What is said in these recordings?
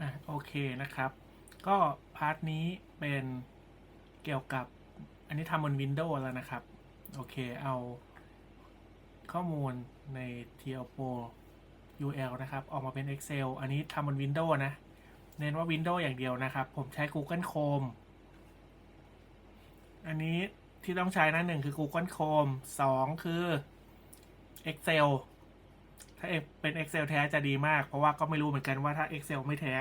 อะโอเคนะครับ ก็พาร์ทนี้เป็นเกี่ยวกับอันนี้ทำบน Windows แล้วนะครับ โอเคเอาข้อมูลใน t l p o UL นะครับ ออกมาเป็น Excel อันนี้ทำบน Windows นะ เน้นว่า Windows อย่างเดียวนะครับ ผมใช้ Google Chrome อันนี้ที่ต้องใช้นะหนึ่งคือ Google Chrome สองคือ Excel ถ้าเป็น Excel แท้จะดีมาก เพราะว่าก็ไม่รู้เหมือนกันว่าถ้า Excel ไม่แท้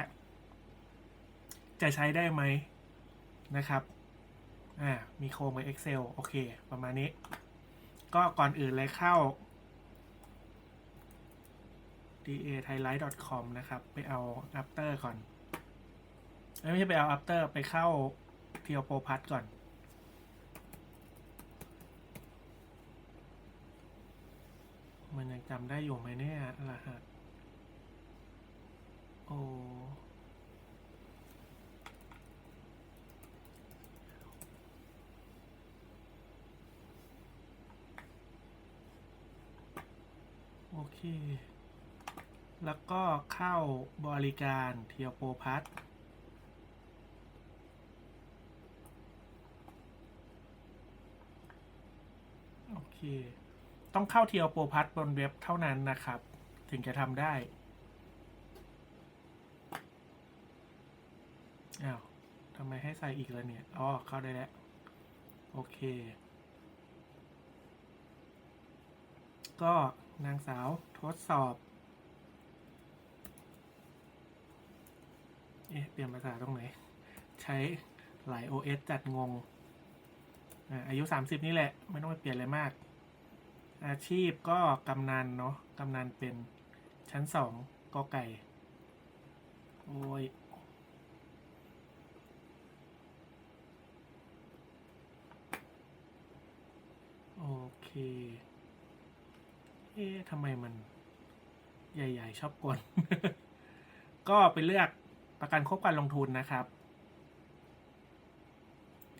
จะใช้ได้ไหมนะครับอ่ามีโครงกับ Excel โอเค ประมาณนี้ ก็ก่อนอื่นเลยเข้า da thailand com นะครับ ไปเอา after ก่อน ไม่ใช่ไปเอา after ไปเข้า t i o p o p a t ก่อน มันยัง จำได้อยู่ไหมเนี่ยรหัส โอ โอเค แล้วก็เข้าบริการเทียโปพัทโอเค ต้องเข้าเทียวโปรพัทบนเว็บเท่านั้นนะครับ ถึงจะทำได้อ้าวทำไมให้ใส่อีกแล้วเนี่ยอ๋อเข้าได้แล้ว โอเค ก็นางสาวทดสอบ เอ๊ะ เปลี่ยนภาษาตรงไหน ใช้หลาย OS จัดงงอะอายุ 30 นี่แหละ ไม่ต้องไปเปลี่ยนอะไรมาก อาชีพก็กำนันเนาะกำนันเป็นชั้นสองกอไก่ โอ้ยโอเค เอ๊ะทำไมมันใหญ่ ๆ ชอบกลก็ไปเลือกประกันควบการลงทุนนะครับ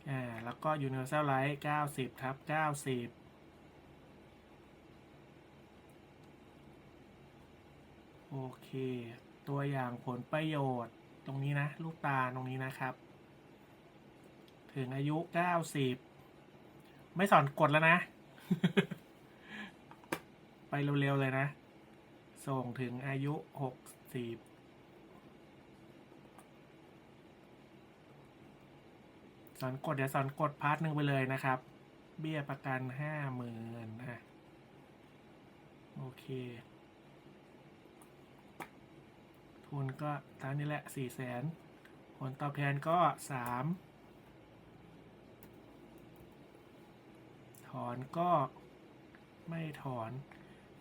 อ่า แล้วก็ Universal Life 90ทับ 90 โอเค ตัวอย่างผลประโยชน์ ตรงนี้นะ ลูกตาตรงนี้นะครับ ถึงอายุ 90 ไม่สอนกดแล้วนะ ไปเร็ว ๆ เลยนะ ส่งถึงอายุ 60สอนกดเดี๋ยวสอนกดพาร์ทหนึ่งไปเลยนะครับ เบี้ยประกันห้าหมื่นอะโอเค ทุนก็ตามนี้แหละสี่แสนผลตอบแทนก็สามถอนก็ไม่ถอน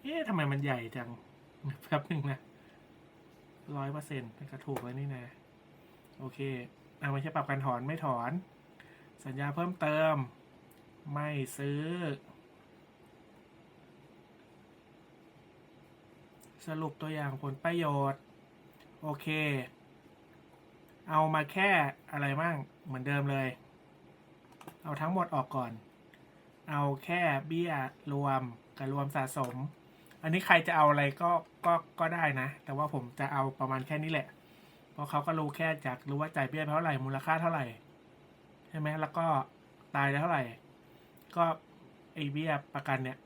เอ๊ะทำไมมันใหญ่จังแป๊บหนึ่งนะร้อยเปอร์เซ็นต์ก็ถูกแล้วนี่นะ โอเคเอาไม่ใช่ปรับการถอนไม่ถอน สัญญาเพิ่มเติม ไม่ซื้อ สรุปตัวอย่างผลประโยชน์ โอเค เอามาแค่อะไรบ้างเหมือนเดิมเลย เอาทั้งหมดออกก่อน เอาแค่เบี้ยรวมกับรวมสะสม อันนี้ใครจะเอาอะไรก็ก็ก็ได้นะ แต่ว่าผมจะเอาประมาณแค่นี้แหละ เพราะเขาก็รู้แค่จากรู้ว่าจ่ายเบี้ยเท่าไหร่มูลค่าเท่าไหร่ใช่ไหมแล้วก็ตายแล้เท่าไหร่ ก็ไอเบี้ยประกันเนี่ย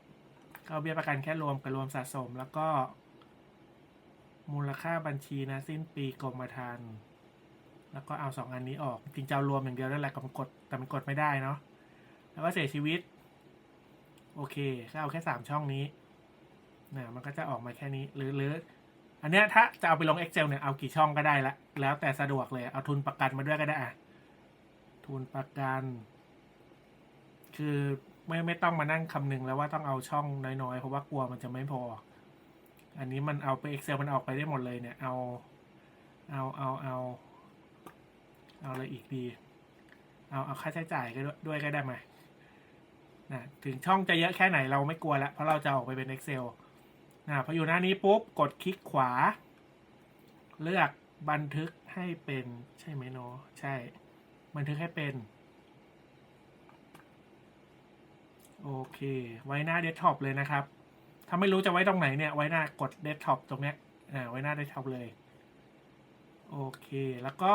ก็เอาเบี้ยประกันแค่รวมกับรวมสะสมแล้วก็ มูลค่าบัญชีนะสิ้นปีกรมธรรม์แล้วก็เอาสองอันนี้ออกจริงจะรวมอย่างเดียวนั่นแหละกับมันกดแต่มันกดไม่ได้เนาะแล้วก็เสียชีวิต โอเคก็เอาแค่สามช่องนี้นะมันก็จะออกมาแค่นี้หรือหรืออันเนี้ยถ้าจะเอาไปลง Excel เนี่ยเอากี่ช่องก็ได้ละแล้วแต่สะดวกเลย เอาทุนประกันมาด้วยก็ได้อะทุนประกัน คือไม่ไม่ต้องมานั่งคำนึงแล้วว่าต้องเอาช่องน้อยๆ เพราะว่ากลัวมันจะไม่พอ อันนี้มันเอาไป Excel มันออกไปได้หมดเลยเนี่ย เอา เอาเอาเอาเอาอะไรอีกดี เอาเอาค่าใช้จ่ายก็ด้วยด้วยก็ได้ไหมนะถึงช่องจะเยอะแค่ไหนเราไม่กลัวล้วเพราะเราจะออกไปเป็น Excel นะพออยู่หน้านี้ปุ๊บ กดคลิกขวา เลือกบันทึกให้เป็นใช่ไหมเนาะใช่ บันทึกให้เป็น โอเค ไว้หน้าเดสก์ท็อปเลยนะครับ ถ้าไม่รู้จะไว้ตรงไหนเนี่ย ไว้หน้ากดเดสก์ท็อปตรงเนี้ยอ่าไว้หน้าเดสก์ท็อปเลย โอเค แล้วก็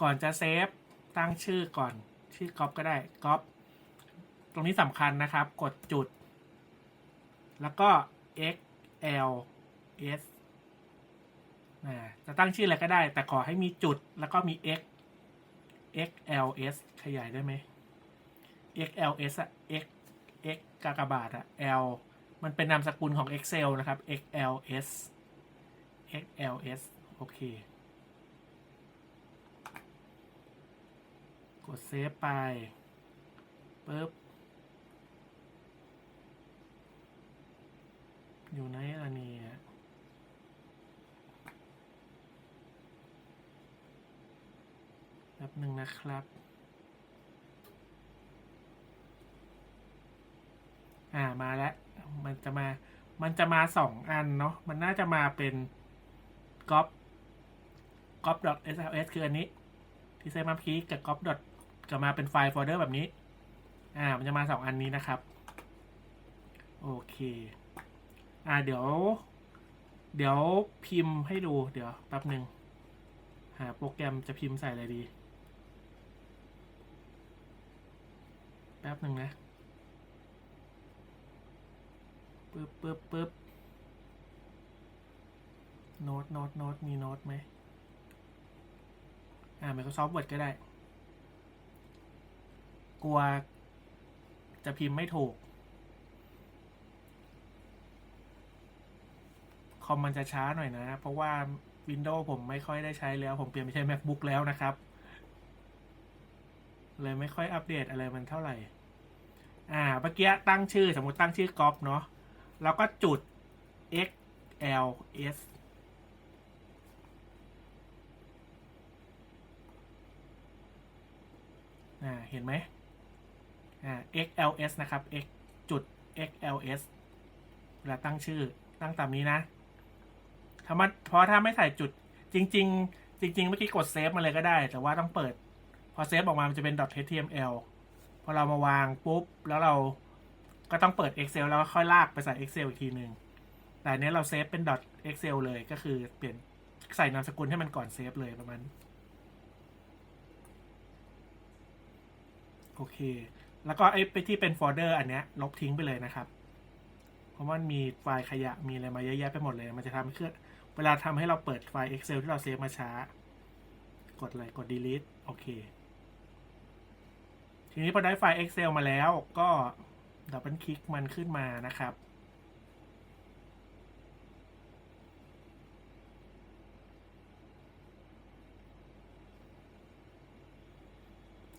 ก่อนจะเซฟตั้งชื่อก่อน ชื่อก๊อปก็ได้ก๊อปตรงนี้สำคัญนะครับ กดจุด แล้วก็ x l s อ่าจะตั้งชื่ออะไรก็ได้ แต่ขอให้มีจุดแล้วก็มี x x l s ขยายได้ไหม x l s อะ x x กากบาทอะ l มันเป็นนามสกุลของ Excel นะครับ x l s x l s โอเค กดเซฟไปปึ๊บ อยู่ไหนล่ะเนี่ยแป๊บหนึ่งนะครับ อ่ามาแล้ว มันจะมา มันจะมาสองอันเนาะ มันน่าจะมาเป็นก๊อปก๊อป .sls คืออันนี้ ที่เซฟมาพีกับก๊อปจะมาเป็นไฟล์โฟลเดอร์แบบนี้ อ่า มันจะมาสองอันนี้นะครับ โอเค อ่า เดี๋ยว เดี๋ยวพิมพ์ให้ดู เดี๋ยวแป๊บหนึ่ง หาโปรแกรมจะพิมพ์ใส่อะไรดี แป๊บหนึ่งนะ ปึ๊บปึ๊บปึ๊บโน้ตโน้ตโน้ตมีโน้ตไหมอ่า Microsoft Word ก็ได้ กลัวจะพิมพ์ไม่ถูก คอมมันจะช้าหน่อยนะ เพราะว่า Windows ผมไม่ค่อยได้ใช้แล้ว ผมเปลี่ยนไปใช้ MacBook แล้วนะครับ เลยไม่ค่อยอัปเดตอะไรมันเท่าไหร่ อ่าเมื่อกี้ตั้งชื่อสมมติตั้งชื่อก๊อปเนาะ แล้วก็จุด x l s เห็นไหม x l s นะครับ x จุด x l s เวลาตั้งชื่อตั้งตามนี้นะถ้ามันเพราะถ้าไม่ใส่จุดจริง ๆ จริง ๆ เมื่อกี้กดเซฟมาเลยก็ได้ แต่ว่าต้องเปิด พอเซฟออกมามันจะเป็น .html พอเรามาวางปุ๊บ แล้วเรา ก็ต้องเปิด Excel แล้วค่อยลากไปใส่ Excel อีกทีหนึ่งแต่อันนี้เราเซฟเป็น .excel เลยก็คือเปลี่ยนใส่นามสกุลให้มันก่อนเซฟเลยประมาณโอเค แล้วก็ไอ้ไปที่เป็นโฟลเดอร์อันเนี้ยลบทิ้งไปเลยนะครับ เพราะว่ามันมีไฟล์ขยะมีอะไรมาเยอะแยะไปหมดเลย มันจะทำให้เครื่องเวลาทำให้เราเปิดไฟล์ Excel ที่เราเซฟมาช้า กดอะไรกด delete โอเค ทีนี้พอได้ไฟล์ Excel มาแล้วก็ ดับเบิลคลิกมันขึ้นมานะครับ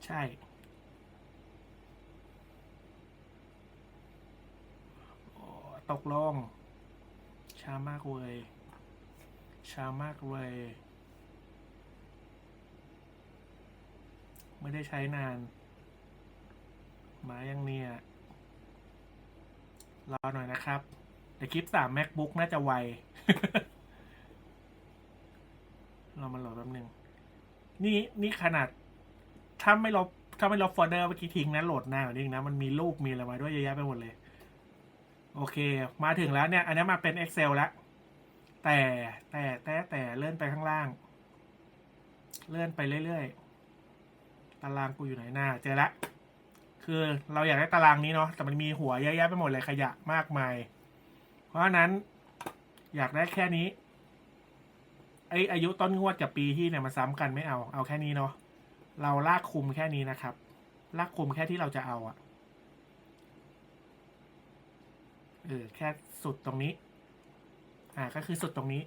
ใช่ ตกลง ช้ามากเลยช้ามากเลยไม่ได้ใช้นาน มายังเนี่ย รอหน่อยนะครับแต่คลิปสาม macbook น่าจะไว เรามาโหลดแป๊บนึง นี่นี่ขนาด ถ้าไม่ลบถ้าไม่ลบโฟลเดอร์เมื่อกี้ทิ้งนะโหลดนานกว่านี้นะ มันมีรูปมีอะไรมาด้วยเยอะแยะไปหมดเลย โอเค มาถึงแล้วเนี่ย อันนี้มาเป็น Excel แล้ว แต่แต่แต่แต่เลื่อนไปข้างล่าง เลื่อนไปเรื่อยๆ ตารางกูอยู่ไหนหน้า เจอละ คือเราอยากได้ตารางนี้เนาะแต่มันมีหัวเยอะแยะไปหมดเลยขยะมากมาย เพราะฉะนั้นอยากได้แค่นี้ไออายุต้นงวดกับปีที่เนี่ยมันซ้ำกันไม่เอา เอาแค่นี้เนาะเราลากคุมแค่นี้นะครับ ลากคุมแค่ที่เราจะเอาอะเออแค่สุดตรงนี้ อ่าก็คือสุดตรงนี้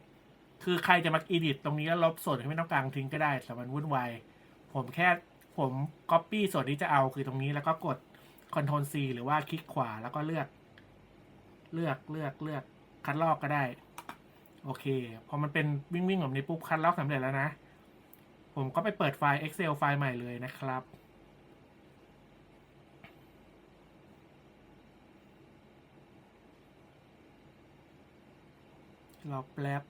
คือใครจะมาอีดิตตรงนี้แล้วลบส่วนที่ไม่ต้องกลางทิ้งก็ได้แต่มันวุ่นวายผมแค่ ผมก๊อปปี้ส่วนที่จะเอาคือตรงนี้แล้วก็กด Ctrl C หรือว่าคลิกขวาแล้วก็เลือก เลือกเลือกเลือกคัดลอกก็ได้ โอเค พอมันเป็นวิ่งวิ่งแบบนี้ปุ๊บคัดลอกสำเร็จแล้วนะ ผมก็ไปเปิดไฟล์ Excel ไฟล์ใหม่เลยนะครับรอแป๊บ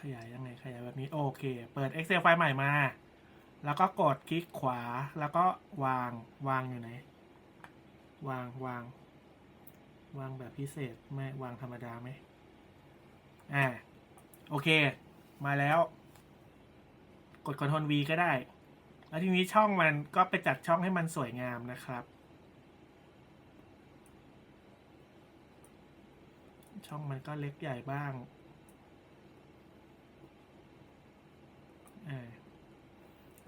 ขยายยังไงขยายแบบนี้โอเค เปิด Excel ไฟล์ใหม่มา แล้วก็กดคลิกขวาแล้วก็วางวางอยู่ไหน วางวาง วางแบบพิเศษไม่วางธรรมดาไหมอ่าโอเค มาแล้ว กด Ctrl V ก็ได้ แล้วทีนี้ช่องมันก็ไปจัดช่องให้มันสวยงามนะครับ ช่องมันก็เล็กใหญ่บ้างอ่า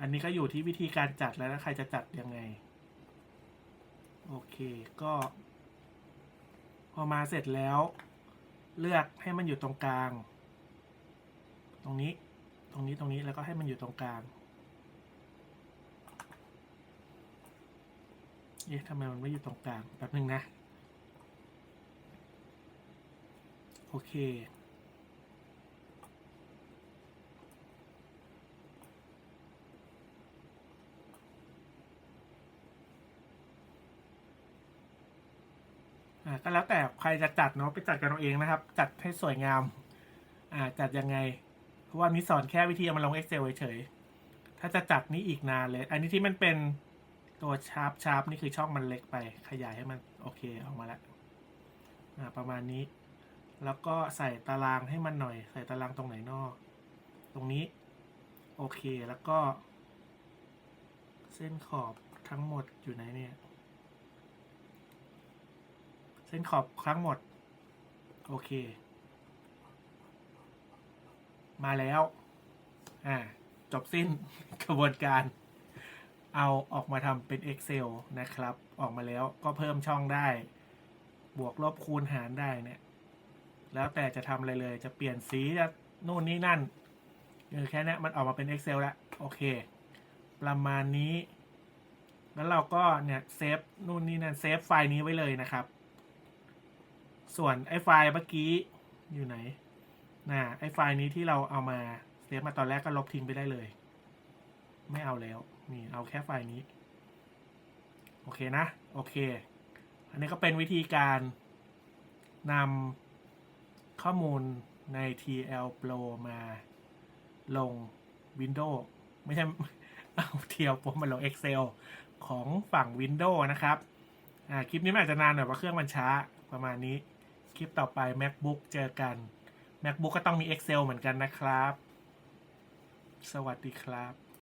อันนี้ก็อยู่ที่วิธีการจัดแล้วนะใครจะจัดยังไง โอเคก็ พอมาเสร็จแล้ว เลือกให้มันอยู่ตรงกลาง ตรงนี้ ตรงนี้ตรงนี้แล้วก็ให้มันอยู่ตรงกลาง เอ๊ะทำไมมันไม่อยู่ตรงกลาง แป๊บหนึ่งนะ โอเค อ่าก็แล้วแต่ ใครจะจัดเนาะไปจัดกันเอาเองนะครับ จัดให้สวยงาม อ่าจัดยังไง เพราะว่ามีสอนแค่วิธีเอามาลง Excel เฉยๆถ้าจะจัดนี่อีกนานเลย อันนี้ที่มันเป็นตัวชาร์ปชาร์ปนี่คือช่องมันเล็กไป ขยายให้มันโอเคออกมาแล้วอ่าประมาณนี้ แล้วก็ใส่ตารางให้มันหน่อย ใส่ตารางตรงไหนนอก ตรงนี้ โอเคแล้วก็ เส้นขอบทั้งหมดอยู่ไหนเนี่ย ส้นขอบทั้งหมด โอเค มาแล้ว อ่า จบสิ้นกระบวนการ เอาออกมาทำเป็น Excel นะครับ ออกมาแล้วก็เพิ่มช่องได้ บวกลบคูณหารได้เนี่ย แล้วแต่จะทำอะไรเลย จะเปลี่ยนสีจะนู่นนี่นั่นเออแค่นี้มันออกมาเป็น Excel แล้ว โอเค ประมาณนี้ แล้วเราก็เนี่ยเซฟนู่นนี่นั่นเซฟไฟล์นี้ไว้เลยนะครับ ส่วนไอ้ไฟล์เมื่อกี้อยู่ไหนน่ะไอ้ไฟล์นี้ที่เราเอามาเซฟมาตอนแรกก็ลบทิ้งไปได้เลย ไม่เอาแล้ว นี่เอาแค่ไฟล์นี้ โอเคนะ โอเค อันนี้ก็เป็นวิธีการนำข้อมูลใน TL Pro มาลง Windows ไม่ใช่เอา TL Pro มาลง Excel ของฝั่ง Windows นะครับ คลิปนี้มันอาจจะนานหน่อยเพราะเครื่องมันช้าประมาณนี้ ลิปต่อไป MacBook เจอกัน MacBook ก็ต้องมี Excel เหมือนกันนะครับ สวัสดีครับ